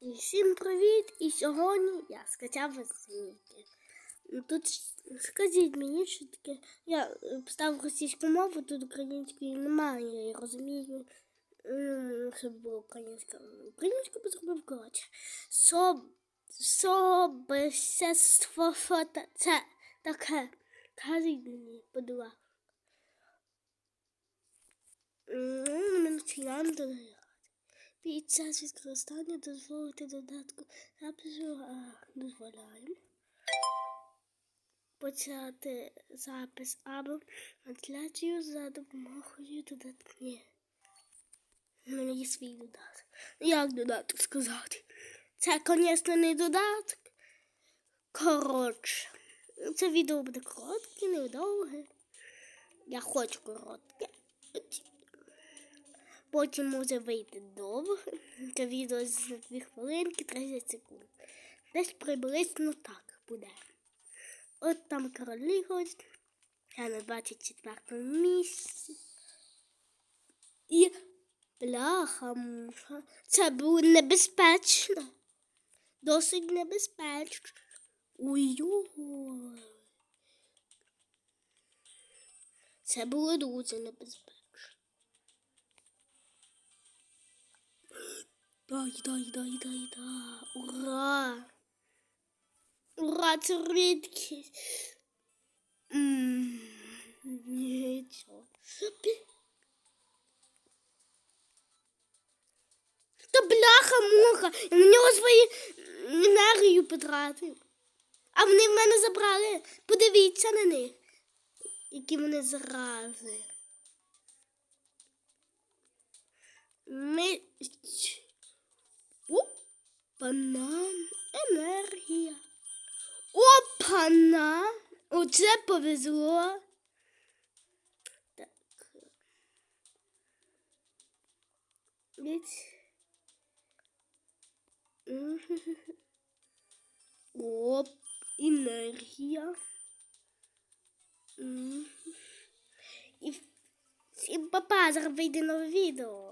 І всім привіт! І сьогодні я скачав змійки. Ну, Тут скажіть мені, що таке. Я е, поставив російську мову, тут української немає, я розумію. Щоб було українська. Українську би зробив коротше. Соб... Собесество фото. Це таке. Кажіть мені, будь ласка. М, Мене чиян під час використання дозволити додатку запису дозволяємо. Почати запис або трансляцію за допомогою додатку. Ні. У мене є свій додаток. Як додаток сказати? Це, звісно, не додаток. Коротше. Це відео буде коротке, невдовге. Я хочу коротке. Потім може вийти довго. Це відео з 2 хвилинки 30 секунд. Десь приблизно так буде. От там королі ходять. Я на 24 місці. І бляха муха. Це було небезпечно. Досить небезпечно. Ой-ой. Це було дуже небезпечно. Дай, дай, дай, дай. Ура! Ура, це рідкість. Нічого. Та бляха муха. Я на нього свою енергію потратив. А вони в мене забрали. Подивіться на них. Які вони зрази. Ми... Опана, енергія. Опана. Оце повезло. Так. Оп, енергія. І папа, зараз вийде нове відео.